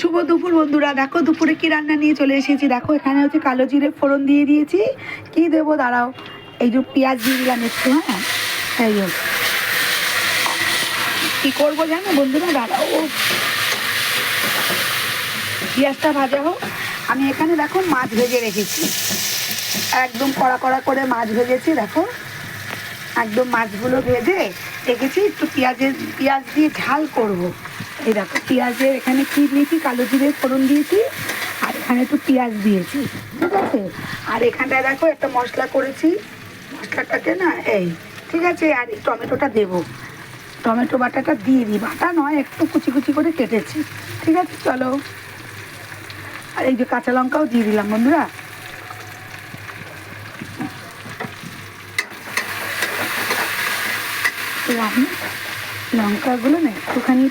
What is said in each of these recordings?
শুভ দুপুর বন্ধুরা। দেখো দুপুরে কি রান্না নিয়ে চলে এসেছি। দেখো, এখানে হচ্ছে কালো জিরে ফোড়ন দিয়ে দিয়েছি। কি দেবো, দাঁড়াও। এই যে পেঁয়াজ দিয়ে দিলাম একটু হ্যাঁ? এই যে। কি করব জানো বন্ধুরা? দাঁড়াও। পেঁয়াজটা ভাজা হোক। আমি এখানে দেখো মাছ ভেজে রেখেছি। একদম কড়া কড়া করে মাছ ভেজেছি, দেখো। একদম মাছগুলো ভেজে রেখেছি। একটু পেঁয়াজের পেঁয়াজ দিয়ে ঝাল করব। এই দেখো, পেঁয়াজের এখানে কি দিয়েছি? কালো জিরে ফোড়ন দিয়েছি, আর এখানে একটু পেঁয়াজ দিয়েছি, ঠিক আছে? আর এখানটায় দেখো, একটা মশলা করেছি, মশলাটাকে না, এই, ঠিক আছে? আর এই টমেটোটা দেবো। টমেটো বাটাটা দিয়ে দিই। বাটা নয়, একটু কুচি কুচি করে কেটেছি, ঠিক আছে? চলো। আর এই যে কাঁচা লঙ্কাও দিয়ে দিলাম, বন্ধুরা। আমি লঙ্কাগুলো না একটুখানি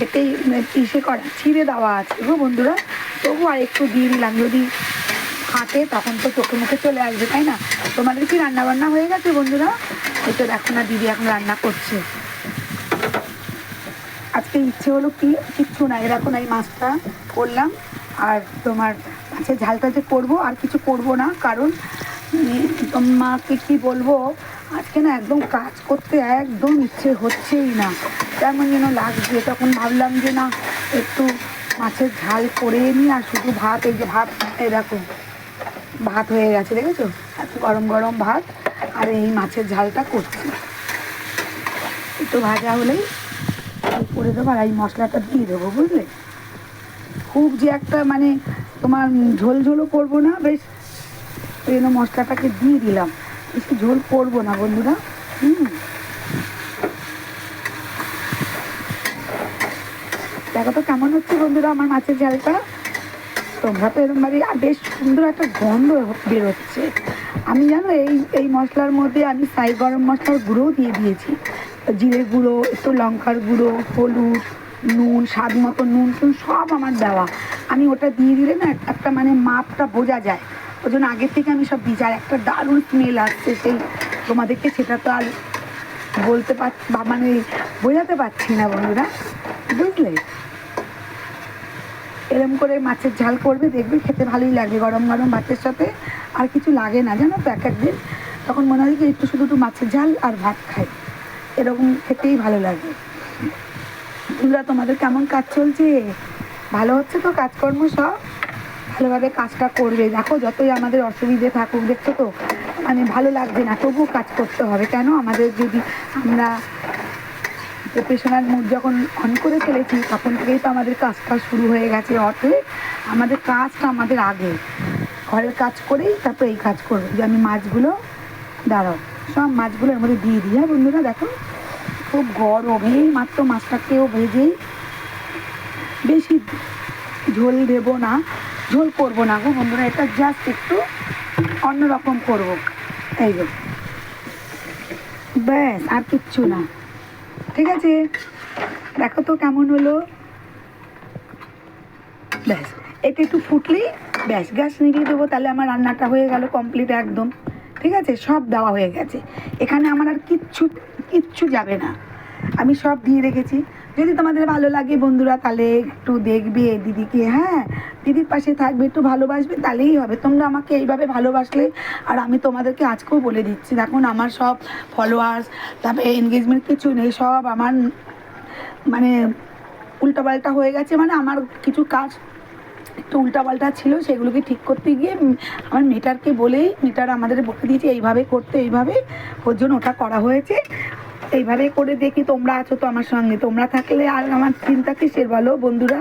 ফেটে ইসে করা, ছিঁড়ে দেওয়া আছে গো বন্ধুরা। তবু আর একটু দিয়ে দিলাম, যদি ফাটে তখন তো চোখে মুখে চলে আসবে, তাই না? তোমাদের কি রান্না বান্না হয়ে গেছে বন্ধুরা? এই তো দেখো না দিদি এখন রান্না করছে। আজকে ইচ্ছে হলো কি, কিচ্ছু না এরকম এই মাছটা করলাম। আর তোমার মাছের ঝালটা যে করব, আর কিছু করব না, কারণ তোমাকে কি বলব আজকে না একদম কাজ করতে একদম ইচ্ছে হচ্ছেই না। কেমন যেন লাগছে, তখন ভাবলাম যে না, একটু মাছের ঝাল করে নিই আর শুধু ভাত, এই যে ভাত, এই দেখো, ভাত হয়ে গেছে, দেখেছ? এত গরম গরম ভাত, আর এই মাছের ঝালটা করছি। একটু ভাজা হলেই করে দেবো, আর এই মশলাটা দিয়ে দেবো, বুঝলে? খুব যে একটা মানে তোমার ঝোল ঝোলও করব না, বেশ জন্য মশলাটাকে দিয়ে দিলাম। বেশি ঝোল করব না, বন্ধুরা। হুম। দেখো তো কেমন হচ্ছে বন্ধুরা আমার মাছের ঝালটা? তোমরা তো এরকম আর বেশ সুন্দর একটা গন্ধ বেরোচ্ছে। আমি জানো, এই এই মশলার মধ্যে আমি সাই গরম মশলার গুঁড়োও দিয়ে দিয়েছি। জিরে গুঁড়ো, একটু লঙ্কার গুঁড়ো, হলুদ, নুন, স্বাদ মতো নুন টুন সব আমার দেওয়া। আমি ওটা দিয়ে দিলে না একটা মানে মাপটা বোঝা যায়। ওই জন্য আগের থেকে আমি সব আর একটা দারুণ স্মেল আসছে সেই তোমাদেরকে সেটা তো আর বলতে পার মানে বোঝাতে পারছি না বন্ধুরা, বুঝলে? এরম করে মাছের ঝাল করবে, দেখবে খেতে ভালোই লাগে গরম গরম ভাতের সাথে, আর কিছু লাগে না, জানো তো এক একদিন? তখন মনে হয় কি একটু শুধু একটু মাছের ঝাল আর ভাত খাই, এরকম খেতেই ভালো লাগে। বন্ধুরা, তোমাদের কেমন কাজ চলছে? ভালো হচ্ছে তো কাজকর্ম সব? ভালোভাবে কাজটা করবে। দেখো, যতই আমাদের অসুবিধে থাকুক, দেখছ তো? মানে ভালো লাগবে না, তবুও কাজ করতে হবে। কেন? আমাদের যদি আমরা প্রফেশনাল মুড যখন অন করে ফেলেছি, তখন থেকেই তো আমাদের কাজটা শুরু হয়ে গেছে। অর্থে আমাদের কাজটা আমাদের আগে। ঘরের কাজ করেই তারপর এই কাজ করব। যে আমি মাছগুলো, দাঁড়াও, সব মাছগুলো এর মধ্যে দিয়ে দিই। হ্যাঁ বন্ধুরা, দেখো? খুব গরম। এই মাত্র মাছটাকেও ভেজেই বেশি ঝোল দেবো না। ঝোল করব না গো বন্ধুরা, এটা জাস্ট একটু অন্যরকম করব। এই যে। ব্যাস, আর কিচ্ছু না। ঠিক আছে? দেখো তো কেমন হলো। ব্যাস এটা একটু ফুটলেই ব্যাস, গ্যাস নিভিয়ে দেবো, তাহলে আমার রান্নাটা হয়ে গেল কমপ্লিট একদম। ঠিক আছে? সব দেওয়া হয়ে গেছে। এখানে আমার আর কিচ্ছু কিচ্ছু যাবে না। আমি সব দিয়ে রেখেছি। যদি তোমাদের ভালো লাগে বন্ধুরা, তাহলে একটু দেখবে দিদিকে হ্যাঁ? দিদির পাশে থাকবে, একটু ভালোবাসবে, তাহলেই হবে। তোমরা আমাকে এইভাবে ভালোবাসলে, আর আমি তোমাদেরকে আজকেও বলে দিচ্ছি। দেখুন, আমার সব ফলোয়ার্স তারপরে এনগেজমেন্ট কিছু নেই, সব আমার মানে উল্টাপাল্টা হয়ে গেছে। মানে আমার কিছু কাজ একটু উল্টাপাল্টা ছিল, সেগুলোকে ঠিক করতে গিয়ে আমার মেটারকে বলেই মেটার আমাদের বলে দিয়েছে, এইভাবে করতে, এইভাবে। ওর জন্য ওটা করা হয়েছে। এইভাবে করে দেখি তোমরা আছো তো আমার সঙ্গে। তোমরা থাকলে আর আমার চিন্তা কিসের বলো বন্ধুরা?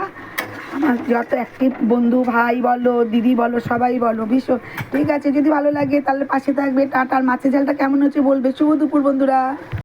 আমার যত একটি বন্ধু, ভাই বলো, দিদি বলো, সবাই বলো, ভীষণ। ঠিক আছে, যদি ভালো লাগে তাহলে পাশে থাকবে। টাটার মাছের ঝালটা কেমন হচ্ছে বলবে। শুভ দুপুর বন্ধুরা।